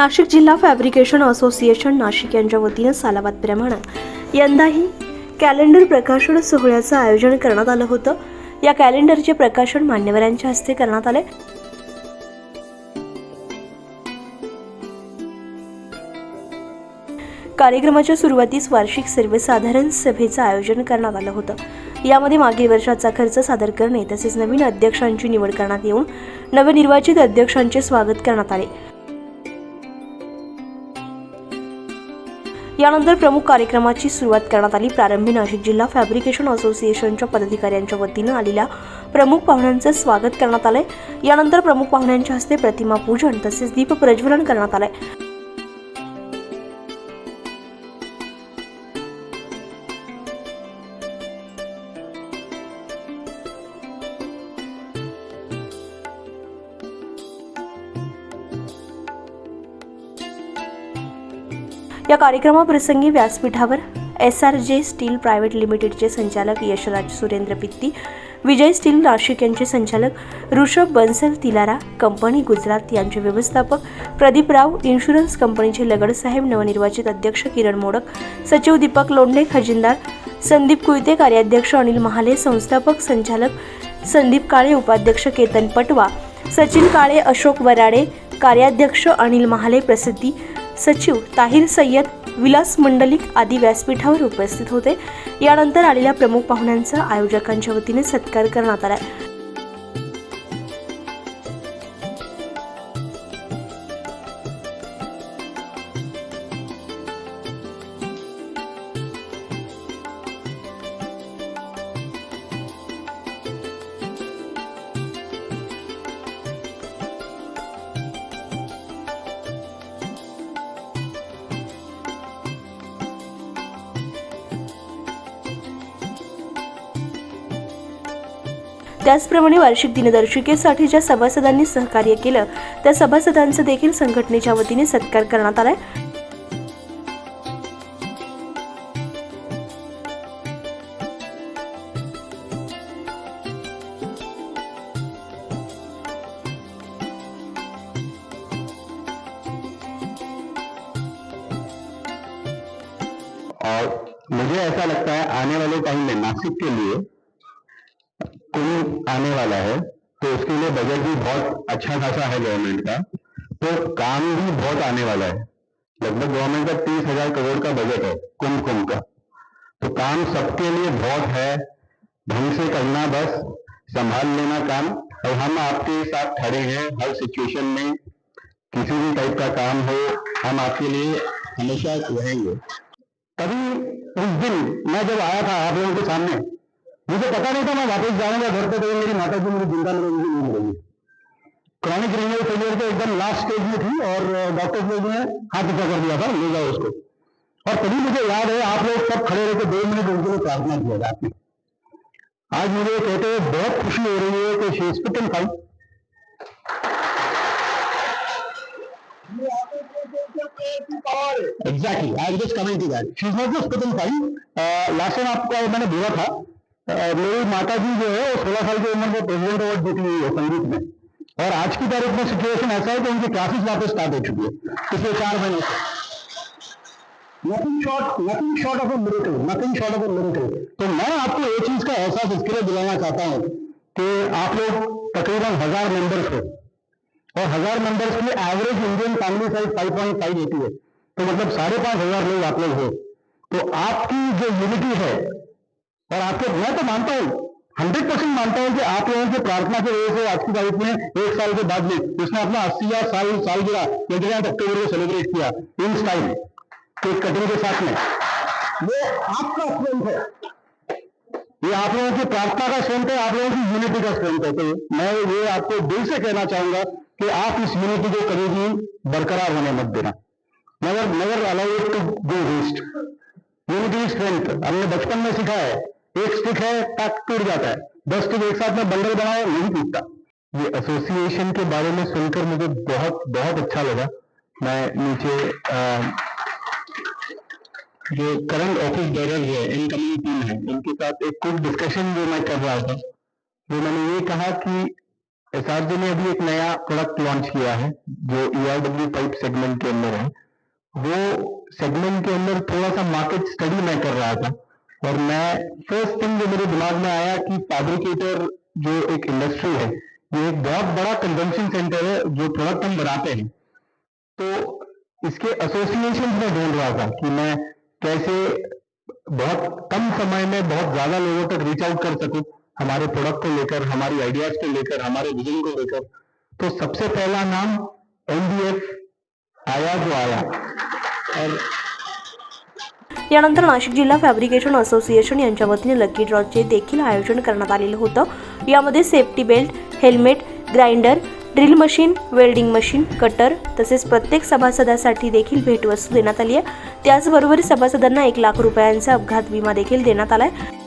नाशिक जिल्हा fabrication association Nashik यांच्या वतीनं सालाबादप्रमाणे यंदाही कॅलेंडर प्रकाशन सोहळ्याचं आयोजन करण्यात आलं होतं. या कॅलेंडरचे प्रकाशन मान्यवरांच्या हस्ते करण्यात आले. कार्यक्रमाच्या सुरुवातीस वार्षिक सर्वसाधारण सभेचं आयोजन करण्यात आलं होतं. यामध्ये मागील वर्षाचा खर्च सादर करणे तसेच नवीन अध्यक्षांची निवड करण्यात येऊन नवनिर्वाचित अध्यक्षांचे स्वागत करण्यात आले. यानंतर प्रमुख कार्यक्रमाची सुरुवात करण्यात आली. प्रारंभी नाशिक जिल्हा फॅब्रिकेशन असोसिएशनच्या पदाधिकाऱ्यांच्या वतीनं आलेल्या प्रमुख पाहुण्यांचं स्वागत करण्यात आलंय. यानंतर प्रमुख पाहुण्यांच्या हस्ते प्रतिमा पूजन तसेच दीप प्रज्वलन करण्यात आलंय. या कार्यक्रमाप्रसंगी व्यासपीठावर S R J steel private लिमिटेडचे संचालक यशराज सुरेंद्र पित्ती विजय स्टील नाशिक यांचे संचालक ऋषभ बन्सल तिलारा कंपनी गुजरात यांचे व्यवस्थापक प्रदीप राव इन्शुरन्स कंपनीचे लगडसाहेब नवनिर्वाचित अध्यक्ष किरण मोडक सचिव दीपक लोंढे खजिनदार संदीप कुयते कार्याध्यक्ष अनिल महाले संस्थापक संचालक संदीप काळे उपाध्यक्ष केतन पटवा सचिन काळे अशोक वराडे कार्याध्यक्ष अनिल महाले प्रसिद्धी सचिव ताहिर सय्यद विलास मंडलिक आदी व्यासपीठावर उपस्थित होते. यानंतर आलेल्या प्रमुख पाहुण्यांचा आयोजकांच्या वतीने सत्कार करण्यात आला. त्याचप्रमाणे वार्षिक दिनदर्शिकेसाठी ज्या सभासदांनी सहकार्य केलं. त्या सभासदांचा देखील संघटनेच्या वतीने सत्कार करण्यात आलाय. और मुझे ऐसा लगता है आने वाले टाइम में नासिक के लिए आने वाला है तो उसके लिए बजट भी बहुत अच्छा खासा है गवर्नमेंट का। तो काम भी बहुत आने वाला है। लगभग गवर्नमेंट का तीस हज़ार करोड़ का बजट है कुंभ कुंभ का। तो काम सबके लिए बहुत है, ढंग से करना बस, संभाल लेना काम। और हम आपके साथ खड़े हैं हर सिचुएशन में। किसी भी टाइप का काम हो, हम आपके लिए हमेशा रहेंगे। तभी उस दिन मैं जब आया था आप लोगों के सामने मुझे पता नहीं था, मैं वापस जाऊँगा घर पे तो मेरी माता जी मेरी ज़िंदा लोगों की नहीं मिलेगी क्रॉनिक रिन्यूअल फेलियर के एकदम लास्ट स्टेज में थी और डॉक्टर लोग ने हाथ ऊपर कर दिया था, ले जाओ उसको। और तभी मुझे याद है, आप लोग सब खड़े रहे दो मिनट उनके लिए प्रार्थना किया था आपने आज मुझे कहते हुए बहुत खुशी हो रही है कि she fit and fine exactly I just coming to that she is not just fit and fine last time आपको मैंने बोला था मेरी माता जी जो है वो सोलह साल की उम्र में प्रेसिडेंट अवार्ड जीती हुई है संगीत में। और आज की तारीख में सिचुएशन ऐसा है कि उनकी क्लासेस वापस स्टार्ट हो चुकी है, पिछले चार महीने से। Nothing short nothing short of a miracle nothing short of a miracle तो मैं आपको एक चीज़ का एहसास इसके लिए दिलाना चाहता हूँ कि आप लोग तकरीबन हज़ार मेंबर्स हो। और हज़ार मेंबर्स के average Indian family size five point five eighty है। तो मतलब साढ़े पाँच हज़ार लोग आप लोग हो। तो आपकी जो यूनिटी है और आपके, मैं तो मानता हूँ हंड्रेड परसेंट मानता हूँ कि आप लोगों की प्रार्थना की वजह से आज की तारीख में एक साल के बाद में उसने अपना अस्सी साल साल गिरा ट्वेंटी अक्टूबर को सेलिब्रेट किया इन स्टाइल केक कटिंग के साथ में। वो आपका स्ट्रेंथ है। ये आप लोगों की प्रार्थना का स्ट्रेंथ है, आप लोगों की यूनिटी का स्ट्रेंथ है। तो मैं ये आपको दिल से कहना चाहूँगा कि आप इस यूनिटी को कभी भी बरकरार होने मत देना। मगर मगर allow to go waste unity strength हमने बचपन में सीखा है। एक स्टिक है टक टूट जाता है। दस स्टिक एक साथ में बंडल बनाओ नहीं टूटता। ये एसोसिएशन के बारे में सुनकर मुझे बहुत बहुत अच्छा लगा। मैं नीचे अ, जो करंट ऑफ़िस बेरर है इनकमिंग टीम है उनके साथ एक कुछ डिस्कशन जो मैं कर रहा था। वो मैंने ये कहा कि एसआरजे ने अभी एक नया प्रोडक्ट लॉन्च किया है जो ईआरडब्ल्यू पाइप सेगमेंट के अंदर है। वो सेगमेंट के अंदर थोड़ा सा मार्केट स्टडी मैं कर रहा था। और मैं फ़र्स्ट थिंग जो मेरे दिमाग में आया कि फैब्रिकेटर जो एक इंडस्ट्री है, ये एक बहुत बड़ा कंजम्पशन सेंटर है जो प्रोडक्ट हम बनाते हैं। तो इसके एसोसिएशन में ढूंढ रहा था कि मैं कैसे बहुत कम समय में बहुत ज़्यादा लोगों तक रीच आउट कर सकूँ हमारे प्रोडक्ट को लेकर, हमारी आइडियाज़ को लेकर, हमारे विजन को लेकर। तो सबसे पहला नाम एनडीएफ आया जो आया। और यानंतर नाशिक जिल्हा फॅब्रिकेशन असोसिएशन यांच्या वतीने लकी ड्रॉचे देखील आयोजन करण्यात आलेलं होतं. यामध्ये safety belt helmet grinder drill machine welding machine cutter तसेच प्रत्येक सभासदासाठी देखील भेटवस्तू देण्यात आली आहे. त्याचबरोबर सभासदांना एक लाख रुपयांचा अपघात विमा देखील देण्यात आला आहे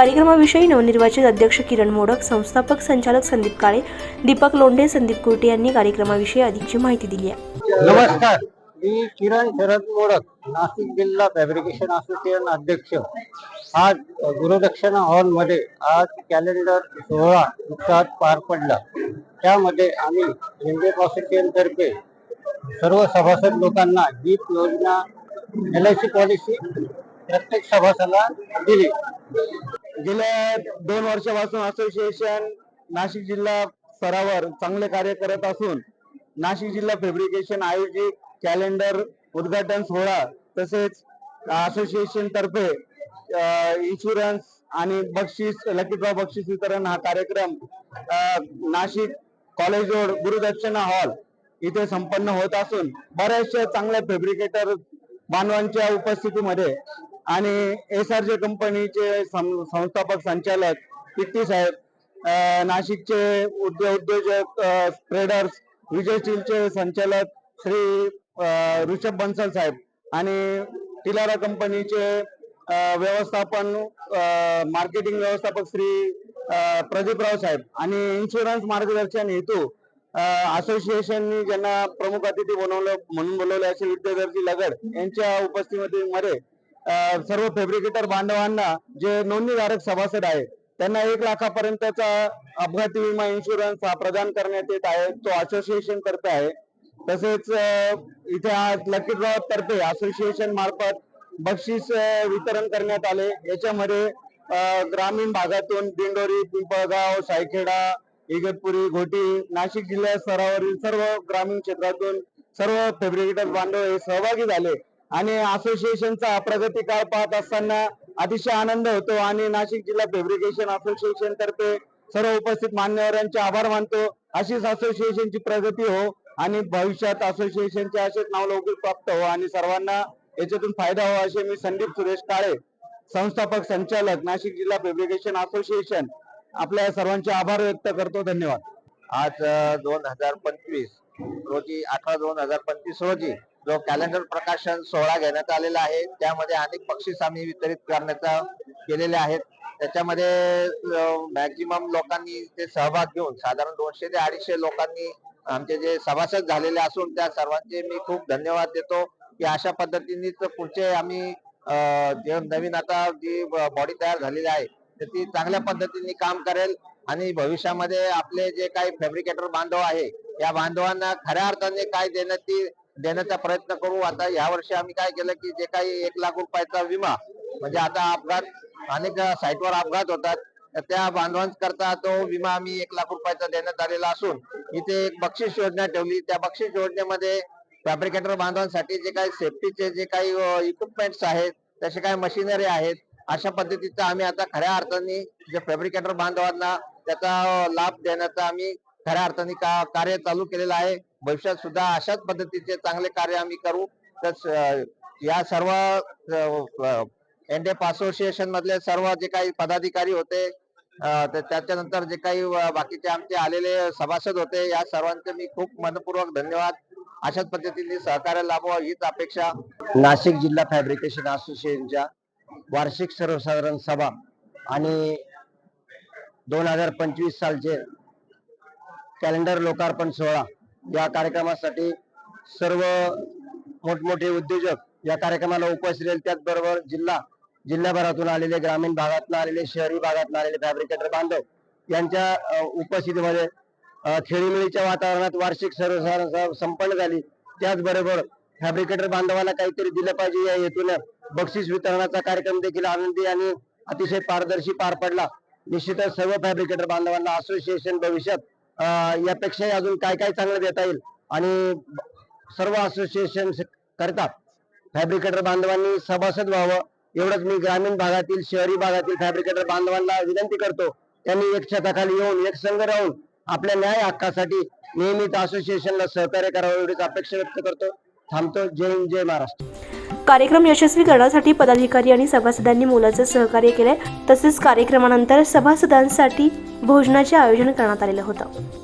कार्यक्रमाविषयी नवनिर्वाचित अध्यक्ष किरण मोडक संस्थापक संचालक संदीप काळे दीपक लोंढे संदीप कुर्टे यांनी कार्यक्रमाविषयी अधिकची माहिती दिली आहे. नमस्कार. मी किरण शरद मोडक नाशिक जिल्हा फॅब्रिकेशन असोसिएशन अध्यक्ष. आज गुरुदक्षिणा हॉलमध्ये आज कॅलेंडर सोहळा नुकताच पार पडला. त्यामध्ये आम्ही लिंबे असोसिएशन तर्फे सर्व सभासद लोकांना जीप योजना एल आय सी पॉलिसी प्रत्येक सभासदाला दिली. गेल्या दोन वर्षापासून असोसिएशन नाशिक जिल्हा स्तरावर चांगले कार्य करत असून नाशिक जिल्हा फेब्रिकेशन आयोजित कॅलेंडर उद्घाटन सोहळा तसेच असोसिएशन तर्फे इन्शुरन्स आणि बक्षीस लकीबा बक्षीस वितरण हा कार्यक्रम Nashik college road Gurudakshina hall इथे संपन्न होत असून बऱ्याचशा चांगल्या फेब्रिकेटर बांधवांच्या उपस्थितीमध्ये आणि एस आर जे कंपनीचे संस्थापक संचालक पिट्टी साहेब नाशिकचे उद्योग उद्योजक ट्रेडर्स विजय स्टीलचे संचालक श्री ऋषभ बन्सल साहेब आणि टिलारा कंपनीचे व्यवस्थापन मार्केटिंग व्यवस्थापक श्री प्रदीपराव साहेब आणि इन्शुरन्स मार्गदर्शन हेतू असोसिएशननी ज्यांना प्रमुख अतिथी बनवलं म्हणून बोलवले असे विद्याधरजी लगड यांच्या उपस्थितीमध्ये अ, सर्व फेब्रिकेटर बांधवांना जे नोंदणीधारक सभासद आहे त्यांना एक लाखापर्यंतचा अपघाती विमा इन्शुरन्स हा प्रदान करण्यात येत आहे तो असोसिएशन तर्फे आहे. तसेच इथे आज लकी ड्रॉ तर्फे असोसिएशन मार्फत बक्षीस वितरण करण्यात आले. याच्यामध्ये ग्रामीण भागातून दिंडोरी पिंपळगाव सायखेडा इगतपुरी घोटी नाशिक जिल्ह्या स्तरावरील सर्व ग्रामीण क्षेत्रातून सर्व फेब्रिकेटर बांधव हे सहभागी झाले. आणि असोसिएशनचा प्रगती काळ पाहत असताना अतिशय आनंद होतो आणि नाशिक जिल्हा फेब्रिकेशन असोसिएशन तर्फे सर्व उपस्थित मान्यवरांचे आभार मानतो. अशीच असोसिएशनची प्रगती हो आणि भविष्यात असोसिएशनचे असेच नावलौकिक प्राप्त हो आणि सर्वांना याच्यातून फायदा हो असे मी संदीप सुरेश काळे संस्थापक संचालक नाशिक जिल्हा फेब्रिकेशन असोसिएशन आपल्या सर्वांचे आभार व्यक्त करतो. धन्यवाद. आज दोन हजार पंचवीस रोजी अठरा दोन हजार पंचवीस रोजी जो कॅलेंडर प्रकाशन सोहळा घेण्यात आलेला आहे त्यामध्ये अनेक बक्षीस आम्ही वितरित करण्याचा केलेले आहेत. त्याच्यामध्ये मॅक्झिमम लोकांनी ते सहभाग घेऊन साधारण दोनशे ते अडीचशे लोकांनी आमचे जे सभासद झालेले असून त्या सर्वांचे मी खूप धन्यवाद देतो. की अशा पद्धतीनेच पुढचे आम्ही जे नवीन आता जी बॉडी तयार झालेली आहे तर ती चांगल्या पद्धतीने काम करेल. आणि भविष्यामध्ये आपले जे काही फॅब्रिकेटर बांधव आहे या बांधवांना खऱ्या अर्थाने काय देण्याची देण्याचा प्रयत्न करू. आता या वर्षी आम्ही काय केलं की जे काही एक लाख रुपयाचा विमा म्हणजे आता अपघात अनेक साईटवर अपघात होतात. त्या बांधवांकरता तो विमा आम्ही एक लाख रुपयाचा देण्यात आलेला असून इथे एक बक्षीस योजना ठेवली. त्या बक्षीस योजनेमध्ये फॅब्रिकेटर बांधवांसाठी जे काही सेफ्टीचे जे काही इक्विपमेंट्स आहेत तसे काही मशिनरी आहेत अशा पद्धतीचा आम्ही आता खऱ्या अर्थाने जे फॅब्रिकेटर बांधवांना त्याचा लाभ देण्याचा आम्ही खऱ्या अर्थाने का कार्य चालू केलेलं आहे. भविष्यात सुद्धा अशाच पद्धतीचे चांगले कार्य आम्ही करू. तर या सर्व एनडेप असोसिएशन मधले सर्व जे काही पदाधिकारी होते त्याच्यानंतर जे काही बाकीचे आमचे आलेले सभासद होते या सर्वांचे मी खूप मनपूर्वक धन्यवाद. अशाच पद्धतीने सहकार्य लाभावं हीच अपेक्षा नाशिक जिल्हा फॅब्रिकेशन असोसिएशनच्या वार्षिक सर्वसाधारण सभा आणि दोन हजार पंचवीस सालचे कॅलेंडर लोकार्पण सोहळा. या कार्यक्रमासाठी सर्व मोठमोठे उद्योजक या कार्यक्रमाला उपस्थित राहील. त्याचबरोबर जिल्हा जिल्ह्याभरातून आलेले ग्रामीण भागातून आलेले शहरी भागातून आलेले फॅब्रिकेटर बांधव यांच्या उपस्थितीमध्ये खेळीमेळीच्या वातावरणात वार्षिक सर्वसाधारण संपन्न झाली. त्याचबरोबर फॅब्रिकेटर बांधवांना काहीतरी दिलं पाहिजे या हेतून बक्षीस वितरणाचा कार्यक्रम देखील आनंदी आणि अतिशय पारदर्शी पार पडला. निश्चितच सर्व फॅब्रिकेटर बांधवांना असोसिएशन भविष्यात यापेक्षाही अजून काय काय चांगलं देता येईल? आणि सर्व असोसिएशन करता फॅब्रिकेटर बांधवांनी सभासद व्हावं. एवढंच मी ग्रामीण भागातील शहरी भागातील फॅब्रिकेटर बांधवांना विनंती करतो. त्यांनी एक छताखाली येऊन एक संघ राहून आपल्या न्याय हक्कासाठी नियमित असोसिएशनला सहकार्य करावं एवढीच अपेक्षा व्यक्त करतो. थांबतो. जय हिंद जय महाराष्ट्र. कार्यक्रम यशस्वी करण्यासाठी पदाधिकारी आणि सभासदांनी मोलाचं सहकार्य केले. तसेच कार्यक्रमानंतर सभासदांसाठी भोजनाचे आयोजन करण्यात आलेलं होतं.